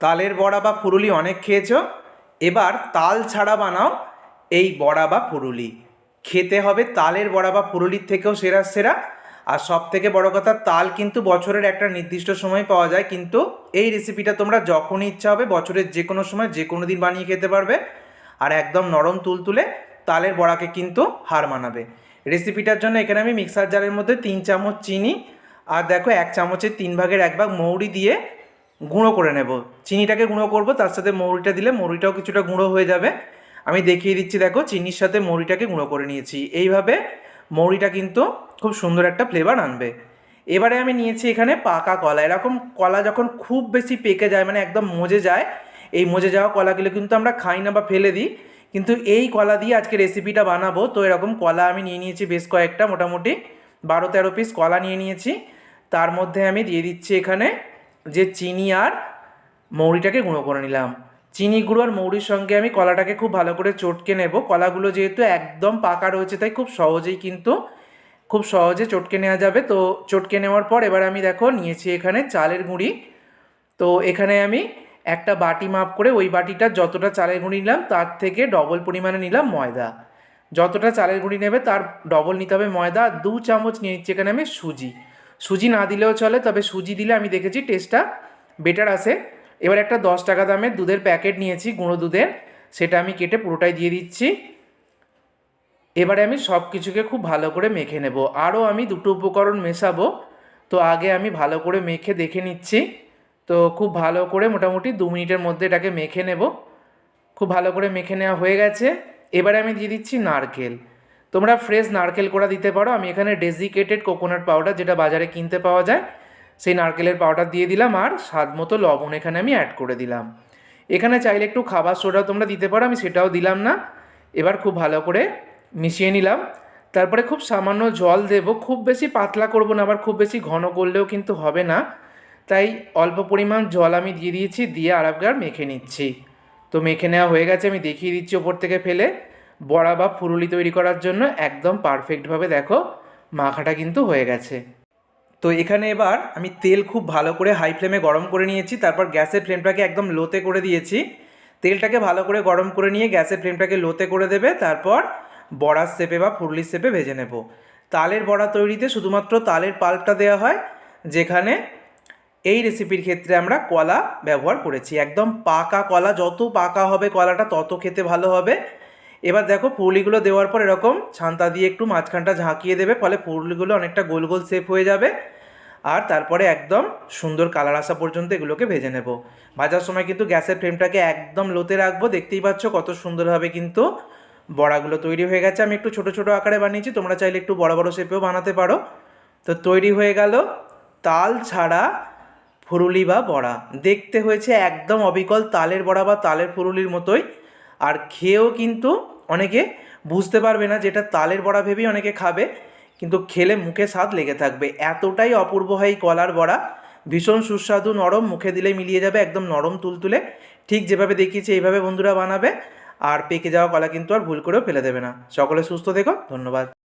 তালের বড়া বা ফুরুলি অনেক খেয়েছ? এবার তাল ছাড়া বানাও এই বড়া বা ফুরুলি। খেতে হবে তালের বড়া বা ফুরুলির থেকেও সেরা সেরা। আর সব থেকে বড় কথা, তাল কিন্তু বছরের একটা নির্দিষ্ট সময় পাওয়া যায়, কিন্তু এই রেসিপিটা তোমরা যখনই ইচ্ছা হবে, বছরের যে কোনো সময় যে কোনো দিন বানিয়ে খেতে পারবে। আর একদম নরম তুলতুলে তালের বড়াকে কিন্তু হার মানাবে। রেসিপিটার জন্য এখানে আমি মিক্সার জারের মধ্যে তিন চামচ চিনি, আর দেখো এক চামচের তিন ভাগের এক ভাগ মৌরি দিয়ে গুঁড়ো করে নেব। চিনিটাকে গুঁড়ো করব, তার সাথে মৌরিটা দিলে মৌরিটাও কিছুটা গুঁড়ো হয়ে যাবে। আমি দেখিয়ে দিচ্ছি, দেখো, চিনির সাথে মৌরিটাকে গুঁড়ো করে নিয়েছি। এইভাবে মৌরিটা কিন্তু খুব সুন্দর একটা ফ্লেভার আনবে। এবারে আমি নিয়েছি এখানে পাকা কলা। এরকম কলা যখন খুব বেশি পেকে যায় মানে একদম মজে যায়, এই মজে যাওয়া কলাগুলো কিন্তু আমরা খাই না বা ফেলে দিই, কিন্তু এই কলা দিয়ে আজকে রেসিপিটা বানাবো। তো এরকম কলা আমি নিয়ে নিয়েছি বেশ কয়েকটা, মোটামুটি বারো তেরো পিস কলা নিয়ে নিয়েছি। তার মধ্যে আমি দিয়ে দিচ্ছি এখানে যে চিনি আর মৌরিটাকে গুঁড়ো করে নিলাম। চিনি গুঁড়ো আর মৌরির সঙ্গে আমি কলাটাকে খুব ভালো করে চটকে নেব। কলাগুলো যেহেতু একদম পাকা রয়েছে, তাই খুব সহজেই কিন্তু, খুব সহজে চটকে নেওয়া যাবে। তো চটকে নেওয়ার পর এবার আমি দেখো, নিয়েছি এখানে চালের গুঁড়ি। তো এখানে আমি একটা বাটি মাপ করে ওই বাটিটা যতটা চালের গুঁড়ি নিলাম, তার থেকে ডবল পরিমাণে নিলাম ময়দা। যতটা চালের গুঁড়ি নেবে, তার ডবল নিতে হবে ময়দা। আর দু চামচ নিয়ে নিচ্ছি এখানে আমি সুজি। সুজি না দিলেও চলে, তবে সুজি দিলে আমি দেখেছি টেস্টটা বেটার আসে। এবার একটা দশ টাকা দামের দুধের প্যাকেট নিয়েছি, গুঁড়ো দুধের। সেটা আমি কেটে পুরোটাই দিয়ে দিচ্ছি। এবারে আমি সব কিছুকে খুব ভালো করে মেখে নেব। আরও আমি দুটো উপকরণ মেশাবো। তো আগে আমি ভালো করে মেখে দেখে নিচ্ছি। তো খুব ভালো করে মোটামুটি দু মিনিটের মধ্যে এটাকে মেখে নেব। খুব ভালো করে মেখে নেওয়া হয়ে গেছে। এবারে আমি দিয়ে দিচ্ছি নারকেল। তোমরা ফ্রেশ নারকেল কোড়া দিতে পারো। আমি এখানে ডেজিকেটেড কোকোনাট পাউডার যেটা বাজারে কিনতে পাওয়া যায়, সেই নারকেলের পাউডার দিয়ে দিলাম আর স্বাদ মতো লবণ এখানে আমি অ্যাড করে দিলাম। এখানে চাইলে একটু খাবার সোডা তোমরা দিতে পারো, আমি সেটাও দিলাম না। এবার খুব ভালো করে মিশিয়ে নিলাম। তারপরে খুব সামান্য জল দেব, খুব বেশি পাতলা করব না, আবার খুব বেশি ঘন করলেও কিন্তু হবে না। তাই অল্প পরিমাণ জল আমি দিয়ে দিয়েছি, দিয়ে আর মেখে নিচ্ছি। তো মেখে নেওয়া হয়ে গেছে, আমি দেখিয়ে দিচ্ছি ওপর থেকে ফেলে। বড়া বা ফুরুলি তৈরি করার জন্য একদম পারফেক্টভাবে দেখো মাখাটা কিন্তু হয়ে গেছে। তো এখানে এবার আমি তেল খুব ভালো করে হাই ফ্লেমে গরম করে নিয়েছি, তারপর গ্যাসের ফ্লেমটাকে একদম লোতে করে দিয়েছি। তেলটাকে ভালো করে গরম করে নিয়ে গ্যাসের ফ্লেমটাকে লোতে করে দেবে, তারপর বড়ার শেপে বা ফুরলির শেপে ভেজে নেব। তালের বড়া তৈরিতে শুধুমাত্র তালের পাল্পটা দেওয়া হয়, যেখানে এই রেসিপির ক্ষেত্রে আমরা কলা ব্যবহার করেছি। একদম পাকা কলা, যত পাকা হবে কলাটা, তত খেতে ভালো হবে। এবার দেখো পুরলিগুলো দেওয়ার পর এরকম ছান্তা দিয়ে একটু মাঝখানটা ঝাঁকিয়ে দেবে, ফলে পুরলিগুলো অনেকটা গোল গোল শেপ হয়ে যাবে। আর তারপরে একদম সুন্দর কালার আসা পর্যন্ত এগুলোকে ভেজে নেব। ভাজার সময় কিন্তু গ্যাসের ফ্লেমটাকে একদম লোতে রাখব, দেখতেই পাচ্ছ কত সুন্দরভাবে কিন্তু বড়াগুলো তৈরি হয়ে গেছে। আমি একটু ছোট ছোট আকারে বানিয়েছি, তোমরা চাইলে একটু বড় বড় শেপেও বানাতে পারো। তো তৈরি হয়ে গেল তাল ছাড়া ফুরুলি বা বড়া। দেখতে হয়েছে একদম অবিকল তালের বড়া বা তালের ফুরুলির মতোই। আর খেয়েও কিন্তু অনেকে বুঝতে পারবে না যেটা তালের বড়া ভেবেই অনেকে খাবে, কিন্তু খেলে মুখে স্বাদ লেগে থাকবে। এতটাই অপূর্ব হয় কলার বড়া। ভীষণ সুস্বাদু, নরম, মুখে দিলে মিলিয়ে যাবে একদম নরম তুলতুলে। ঠিক যেভাবে দেখিয়েছি, এইভাবে বন্ধুরা বানাবে। আর পেকে যাওয়া কলা কিন্তু আর ভুল করেও ফেলে দেবে না। সকলে সুস্থ থেকো, ধন্যবাদ।